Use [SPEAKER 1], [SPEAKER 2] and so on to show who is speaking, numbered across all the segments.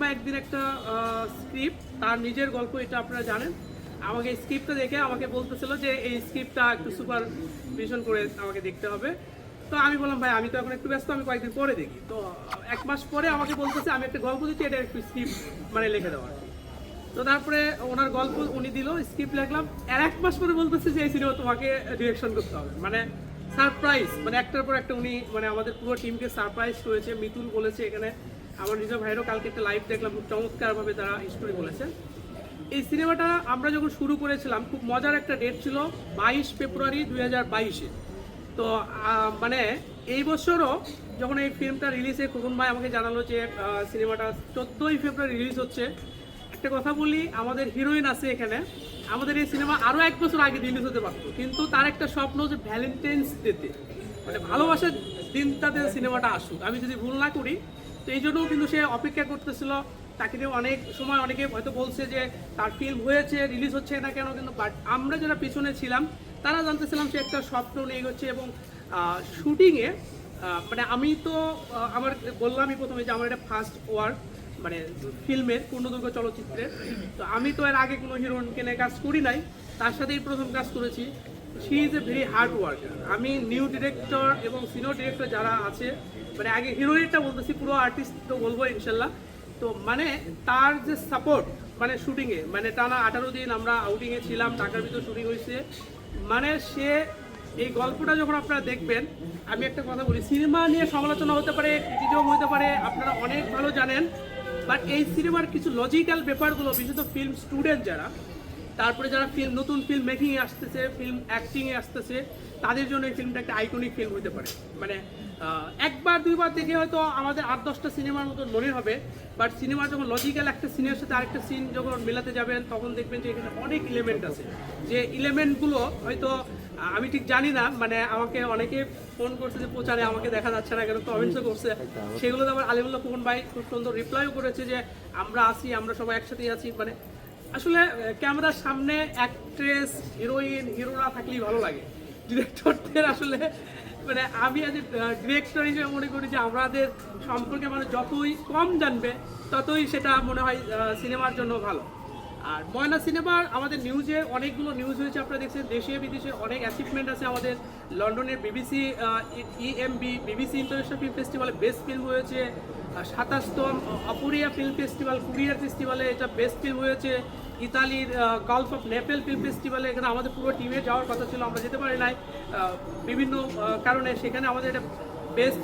[SPEAKER 1] ভাই একদিন একটা স্ক্রিপ্ট তার নিজের গল্প, এটা আপনারা জানেন। আমাকে স্ক্রিপ্টটা দেখে আমাকে বলতেছিল যে এই স্ক্রিপ্টটা একটু সুপার ভিশন করে আমাকে দেখতে হবে। তো আমি বললাম, ভাই, আমি তো এখন একটু ব্যস্ত, আমি কয়েকদিন পরে দেখি। তো, এক মাস পরে আমাকে বলতেছে, আমি একটা গল্প দিচ্ছি, এটা একটু স্ক্রিপ্ট মানে লিখে দেওয়ার তো তারপরে ওনার গল্প উনি দিল স্ক্রিপ্ট লিখলাম। আর এক মাস পরে বলতেছে যে, এই সিনেমা তোমাকে ডিরেকশন করতে হবে। মানে সারপ্রাইজ মানে একটার পর একটা উনি মানে আমাদের পুরো টিমকে সারপ্রাইজ করেছে, মিতুল বলেছে এখানে। আমার নিজের ভাইরও কালকে একটা লাইভ দেখলাম, খুব চমৎকারভাবে তারা স্টোরি বলেছেন। এই সিনেমাটা আমরা যখন শুরু করেছিলাম, খুব মজার একটা ডেট ছিল, বাইশ ফেব্রুয়ারি দুই হাজার বাইশে। তো মানে এই বছরও যখন এই ফিল্মটা রিলিজে খোকন ভাই আমাকে জানালো যে সিনেমাটা চোদ্দোই ফেব্রুয়ারি রিলিজ হচ্ছে, একটা কথা বলি, আমাদের হিরোইন আছে এখানে। আমাদের এই সিনেমা আরও এক বছর আগে রিলিজ হতে পারতো, কিন্তু তার একটা স্বপ্ন যে ভ্যালেন্টাইন্স ডেতে মানে ভালোবাসার দিনটাতে সিনেমাটা আসুক। আমি যদি ভুল না করি তো এই জন্যও কিন্তু সে অপেক্ষা করতেছিল। তাকে নিয়ে অনেক সময় অনেকে হয়তো বলছে যে, তার ফিল্ম হয়েছে রিলিজ হচ্ছে না কেন, কিন্তু বাট আমরা যারা পিছনে ছিলাম, তারা জানতেছিলাম সে একটা স্বপ্ন নিয়ে এগোচ্ছে এবং শুটিংয়ে মানে আমি তো আমার বললামই প্রথমে যে আমার এটা ফার্স্ট ওয়ার্ক মানে ফিল্মের পূর্ণদৈর্ঘ্য চলচ্চিত্রের। তো আমি তো এর আগে কোনো হিরোইনকে নিয়ে কাজ করি নাই, তার সাথেই প্রথম কাজ করেছি। She is a very hard worker আমি নিউ ডিরেক্টর এবং সিনিয়র ডিরেক্টর যারা আছে মানে আগে হিরোইনটা বলতেছি, পুরো আর্টিস্ট তো বলব ইনশাল্লাহ। তো মানে তার যে সাপোর্ট মানে শুটিংয়ে মানে টানা আঠারো দিন আমরা আউটিংয়ে ছিলাম, ঢাকার ভিতর শুটিং হয়েছে। মানে সে এই গল্পটা যখন আপনারা দেখবেন, আমি একটা কথা বলি সিনেমা নিয়ে সমালোচনা হতে পারে ক্রিটিজম হতে পারে, আপনারা অনেক ভালো জানেন বাট এই সিনেমার কিছু লজিক্যাল ব্যাপারগুলো, বিশেষত ফিল্ম স্টুডেন্ট যারা তারপরে যারা ফিল্ম নতুন ফিল্ম মেকিংয়ে আসতেছে ফিল্ম অ্যাক্টিংয়ে আসতেছে তাদের জন্য এই ফিল্মটা একটা আইকনিক ফিল্ম হতে পারে। মানে একবার দুইবার দেখে হয়তো আমাদের আট দশটা সিনেমার মতো মনে হবে বাট সিনেমা যখন লজিক্যাল একটা সিনের সাথে আরেকটা সিন যখন মেলাতে যাবেন তখন দেখবেন যে এখানে অনেক ইলেমেন্ট আছে। যে ইলেমেন্টগুলো হয়তো আমি ঠিক জানি না মানে আমাকে অনেকে ফোন করছে যে প্রচারে আমাকে দেখা যাচ্ছে না কেন? কমেন্টসও করছে। সেগুলোতে আবার আলিমুল্লাহ ফুকন ভাই খুব সুন্দর রিপ্লাইও করেছে যে আমরা আছি আমরা সবাই একসাথেই আছি। মানে আসলে ক্যামেরার সামনে অ্যাক্ট্রেস হিরোইন হিরোরা থাকলেই ভালো লাগে। ডিরেক্টরদের আসলে মানে আমি আজ ডিরেক্টর হিসেবে মনে করি যে আমাদের সম্পর্কে মানে যতই কম জানবে, ততই সেটা মনে হয় সিনেমার জন্য ভালো। আর ময়না সিনেমার আমাদের নিউজে অনেকগুলো নিউজ হয়েছে, আপনারা দেখছেন, দেশে বিদেশে অনেক অ্যাচিভমেন্ট আছে আমাদের। লন্ডনের BBC EMB BBC international film ফেস্টিভ্যালে বেস্ট ফিল্ম হয়েছে। সাতাশতম অপুরিয়া ফিল্ম ফেস্টিভ্যাল কুরিয়ার ফেস্টিভ্যালে এটা বেস্ট ফিল্ম হয়েছে। ইতালির গালফ অফ নেপেল ফিল্ম ফেস্টিভ্যালে এখানে আমাদের পুরো টিমে যাওয়ার কথা ছিল, আমরা যেতে পারি নাই। বিভিন্ন কারণে সেখানে আমাদের এটা বেস্ট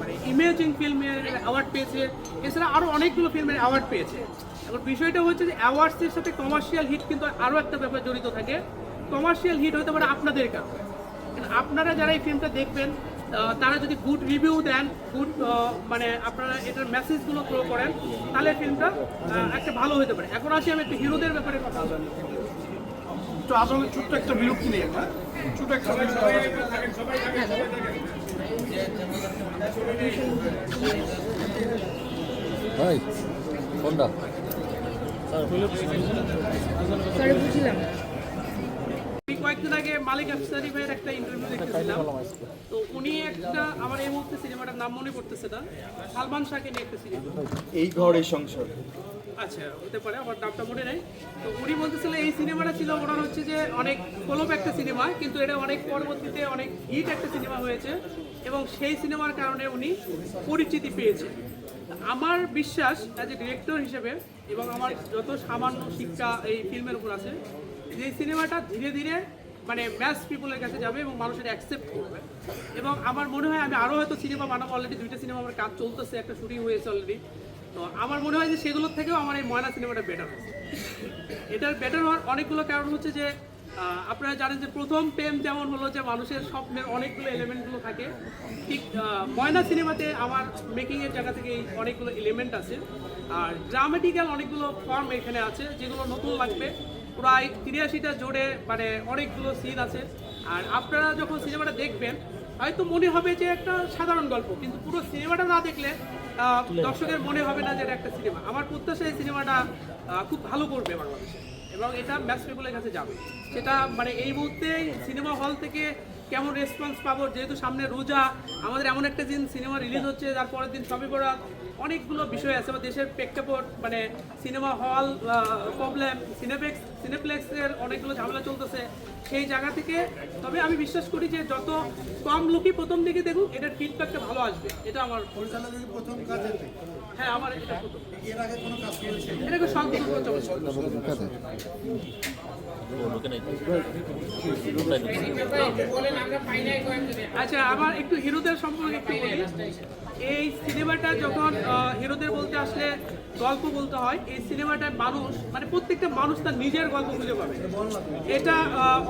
[SPEAKER 1] মানে ইমেজিং ফিল্মের অ্যাওয়ার্ড পেয়েছে। এছাড়া আরও অনেকগুলো ফিল্মের অ্যাওয়ার্ড পেয়েছে। এখন বিষয়টা হচ্ছে যে অ্যাওয়ার্ডসের সাথে কমার্শিয়াল হিট কিন্তু আরও একটা ব্যাপার জড়িত থাকে। কমার্শিয়াল হিট হতে পারে আপনাদের কারণে আপনারা যারা এই ফিল্মটা দেখবেন তারা যদি গুড রিভিউ দেন গুড মানে আপনারা এটার মেসেজগুলো থ্রো করেন তাহলে ফিল্মটা একটা ভালো হতে পারে। এখন আসি আমি একটু হিরোদের ব্যাপারে কথা বলি
[SPEAKER 2] একটু আসলে ছোট্ট একটা বিরক্তি নেই একটা। ছোট একটা
[SPEAKER 3] ভাই
[SPEAKER 4] বুঝলাম।
[SPEAKER 1] কয়েকদিন আগে মালিক আফসারি ভাইয়ের একটা ইন্টারভিউ দেখতেছিলাম। তো উনি একটা আমার এই মুহূর্তে সিনেমাটার নাম মনে পড়তেছে না। সালমান শাহকে নিয়ে একটা সিনেমা।
[SPEAKER 2] এই ঘর এই সংসার।
[SPEAKER 1] আচ্ছা হতে পারে আমার নামটা মনে নেই। তো উনি বলতেছিলেন এই সিনেমাটা ছিল ওনার হচ্ছে যে অনেক ফলোপ একটা সিনেমা কিন্তু এটা অনেক পরবর্তীতে অনেক হিট একটা সিনেমা হয়েছে এবং সেই সিনেমার কারণে উনি পরিচিতি পেয়েছেন আমার বিশ্বাস অ্যাজ এ ডিরেক্টর হিসেবে এবং আমার যত সামান্য শিক্ষা এই ফিল্মের উপর আছে যে এই সিনেমাটা ধীরে ধীরে মানে ম্যাস পিপলের কাছে যাবে এবং মানুষের অ্যাকসেপ্ট করবে। এবং আমার মনে হয় আমি আরও হয়তো সিনেমা বানাবো অলরেডি দুইটা সিনেমা আমার কাজ চলতেছে, একটা শুটিং হয়েছে অলরেডি তো আমার মনে হয় যে সেগুলোর থেকেও আমার এই ময়না সিনেমাটা বেটার হয়েছে এটার বেটার হওয়ার অনেকগুলো কারণ হচ্ছে যে আপনারা জানেন যে প্রথম প্রেম যেমন হলো যে মানুষের স্বপ্নের অনেকগুলো এলিমেন্টগুলো থাকে, ঠিক ময়না সিনেমাতে আমার মেকিংয়ের জায়গা থেকে অনেকগুলো এলিমেন্ট আছে। আর ড্রামেটিক্যাল অনেকগুলো ফর্ম এখানে আছে, যেগুলো নতুন লাগবে। প্রায় তিরাশিটা জোরে মানে অনেকগুলো সিন আছে। আর আপনারা যখন সিনেমাটা দেখবেন হয়তো মনে হবে যে একটা সাধারণ গল্প কিন্তু পুরো সিনেমাটা না দেখলে দর্শকের মনে হবে না যে এটা একটা সিনেমা। আমার প্রত্যাশা এই সিনেমাটা খুব ভালো করবে বাংলাদেশে। এবং এটা ম্যাচ পিপলের কাছে যাবে। সেটা মানে এই মুহূর্তে সিনেমা হল থেকে কেমন রেসপন্স পাবো? যেহেতু সামনে রোজা আমাদের এমন একটা দিন সিনেমা রিলিজ হচ্ছে তার পরের দিন সবই বরাত অনেকগুলো বিষয় আছে। বা দেশের প্রেক্ষাপট মানে সিনেমা হল প্রবলেম সিনেপ্লেক্স সিনেপ্লেক্সের অনেকগুলো ঝামেলা চলতেছে সেই জায়গা থেকে। তবে আমি বিশ্বাস করি যে যত কম লোকই প্রথম দিকে দেখুক এটার ফিডব্যাকটা ভালো আসবে। এটা আমার
[SPEAKER 2] প্রথম কাজ
[SPEAKER 1] হ্যাঁ আমার এটা প্রথম।
[SPEAKER 2] এর আগে কোনো কাজ
[SPEAKER 1] চমৎকার আচ্ছা আমার একটু হিরোদের সম্পর্কে একটু বলি। এই সিনেমাটা যখন হিরোদের বলতে আসলে গল্প বলতে হয়, এই সিনেমাটায় মানুষ মানে প্রত্যেকটা মানুষ তার নিজের গল্প খুঁজে পাবে। এটা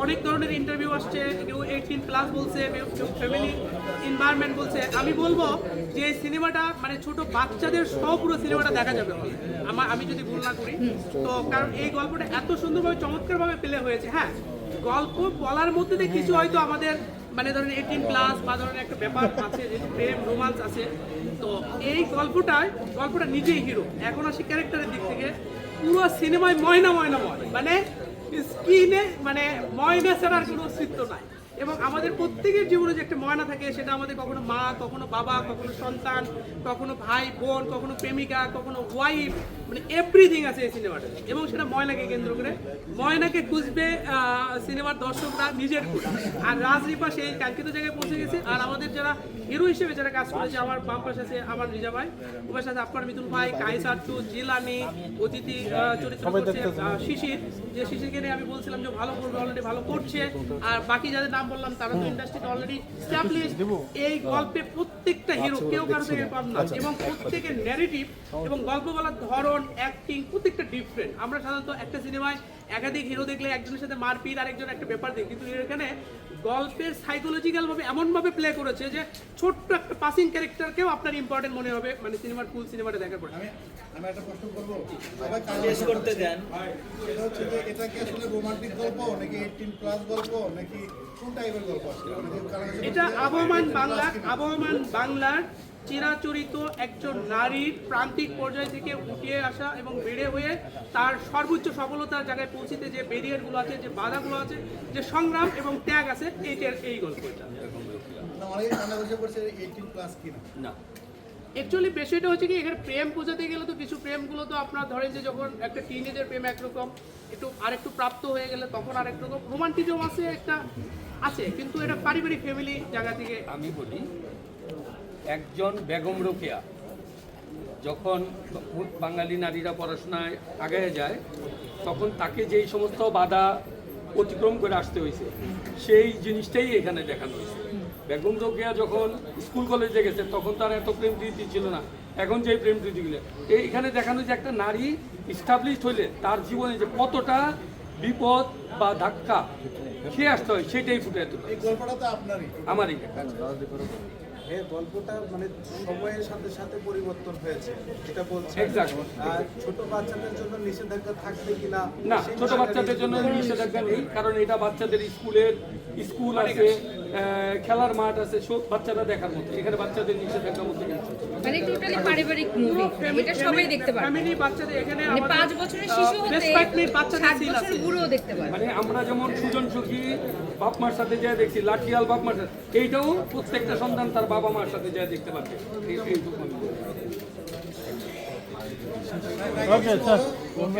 [SPEAKER 1] অনেক ধরনের ইন্টারভিউ আসছে, কেউ এইটিন প্লাস বলছে, কেউ ফ্যামিলি এনভায়রনমেন্ট বলছে। আমি বলব যে এই সিনেমাটা মানে ছোট বাচ্চাদের সব পুরো সিনেমাটা দেখা যাবে। আমার, আমি যদি ভুল না করি, তো কারণ এই গল্পটা এত সুন্দরভাবে, চমৎকারভাবে প্লে হয়েছে হ্যাঁ? গল্প বলার মধ্যে দিয়ে কিছু হয়তো আমাদের মানে ধরেন এইটিন প্লাস বা ধরেন একটা ব্যাপার আছে যে প্রেম রোমান্স আছে, তো এই গল্পটায় গল্পটা নিজেই হিরো এখন আসি ক্যারেক্টারের দিক থেকে। পুরো সিনেমায় ময়না ময়না ময়। মানে স্ক্রিনে মানে ময়না ছাড়ার কোনো অস্তিত্ব নাই। এবং আমাদের প্রত্যেকের জীবনে যে একটা ময়না থাকে সেটা আমাদের কখনো মা কখনো বাবা কখনো সন্তান কখনো ভাই বোন কখনো প্রেমিকা কখনো ওয়াইফ মানে এভরিথিং আছে এই সিনেমাটা এবং সেটা ময়নাকে কেন্দ্র করে। ময়নাকে খুঁজবে সিনেমার দর্শকরা নিজের আর রাজরিপা সেই কাঙ্ক্ষিত জায়গায় পৌঁছে গেছে। আর আমাদের যারা হিরো হিসেবে যারা কাজ করেছে আমার বাম পাশে আছে আমার রিজা ভাই ওর সাথে আপনার মিতুল ভাই কাইসার টু জিলানি অতিথি চরিত্র করছে শিশির। যে শিশিরকে নিয়ে আমি বলছিলাম যে ভালো করবে অলরেডি ভালো করছে। আর বাকি যাদের নাম বললাম তারা তো ইন্ডাস্ট্রিতে অলরেডি স্ট্যাবলিশ এই গল্পে প্রত্যেকটা হিরো কেউ কারও থেকে কম না। এবং প্রত্যেকের ন্যারেটিভ এবং গল্প বলার ধরন অ্যাক্টিং প্রত্যেকটা ডিফারেন্ট আমরা সাধারণত একটা সিনেমায় একাধিক হিরো দেখলে একজনের সাথে মারপিট আরেকজন একটা ব্যাপার দেখি। কিন্তু এখানে গল্পের সাইকোলজিক্যাল ভাবে এমন ভাবে প্লে করেছে যে ছোট্ট একটা পাসিং ক্যারেক্টারকেও আপনার ইম্পর্টেন্ট মনে হবে মানে সিনেমার ফুল সিনেমাটা দেখার পরে।
[SPEAKER 2] আমি আমি একটা প্রশ্ন করব?
[SPEAKER 5] করতে দেন।
[SPEAKER 2] এটা হচ্ছে যে এটা কি আসলে রোমান্টিক গল্প নাকি এইটিন প্লাস গল্প নাকি কোন টাইপের গল্প আসলে? অনেকে কারণ
[SPEAKER 1] এটা আবহমান বাংলা আবহমান বাংলার চিরাচরিত একজন নারীর প্রান্তিক পর্যায় থেকে উঠিয়ে আসা এবং বেড়ে হয়ে তার সর্বোচ্চ সফলতার জায়গায় পৌঁছিতে যে ব্যারিয়ারগুলো আছে যে বাধাগুলো আছে যে সংগ্রাম এবং ত্যাগ আছে এইটার এই গল্পটা।
[SPEAKER 5] না।
[SPEAKER 1] অ্যাকচুয়ালি বিষয়টা হচ্ছে কি এখানে প্রেম বোঝাতে গেলে তো কিছু প্রেমগুলো তো আপনার ধরেন যে যখন একটা টিনেজের প্রেম একরকম একটু আরেকটু প্রাপ্ত হয়ে গেলে তখন আরেক রকম রোমান্টিজম আছে একটা আছে কিন্তু এটা পারিবারিক ফ্যামিলি জায়গা থেকে
[SPEAKER 5] আমি বলি একজন বেগম রোকেয়া। যখন বাঙালি নারীরা পড়াশোনায় আগায় যায় তখন তাকে যেই সমস্ত বাধা অতিক্রম করে আসতে হয়েছে সেই জিনিসটাই এখানে দেখানো হয়েছে। বেগম রোকেয়া যখন স্কুল কলেজে গেছে তখন তার এত প্রেম প্রীতি ছিল না। এখন যেই প্রেম প্রীতিগুলো এইখানে দেখানো যে একটা নারী স্টাবলিশড হইলে তার জীবনে যে কতটা বিপদ বা ধাক্কা খেয়ে আসতে হয় সেটাই ফুটে তোলা। আমারই।
[SPEAKER 6] এই গল্পটা মানে সময়ের সাথে সাথে পরিবর্তন হয়েছে এটা বলছে। আর ছোট বাচ্চাদের জন্য নিষেধাজ্ঞা থাকবে কিনা
[SPEAKER 5] না ছোট বাচ্চাদের জন্য নিষেধাজ্ঞা নেই কারণ এটা বাচ্চাদের স্কুলের স্কুল আছে আহ, খেলার মাঠ আছে সব বাচ্চারা দেখার মতো এখানে বাচ্চাদের নিষেধাজ্ঞা মধ্যে নেই।
[SPEAKER 4] মানে টোটালি পারিবারিক মুভি এটা সবাই দেখতে পারে
[SPEAKER 1] ফ্যামিলি বাচ্চাদের এখানে
[SPEAKER 4] মানে
[SPEAKER 1] আমাদের,
[SPEAKER 4] পাঁচ বছরের শিশু হতে
[SPEAKER 1] কয়েক মিনিট বাচ্চাদের
[SPEAKER 4] ষাট
[SPEAKER 1] আছে।
[SPEAKER 4] বুড়ো দেখতে পারে
[SPEAKER 5] মানে আমরা যেমন সুজন সখী বাপ মার সাথে যা দেখছি লাঠিয়াল বাপ মার সাথে এইটাও প্রত্যেকটা সন্তান তার বাবা মার সাথে যা দেখতে পারবে। বলব।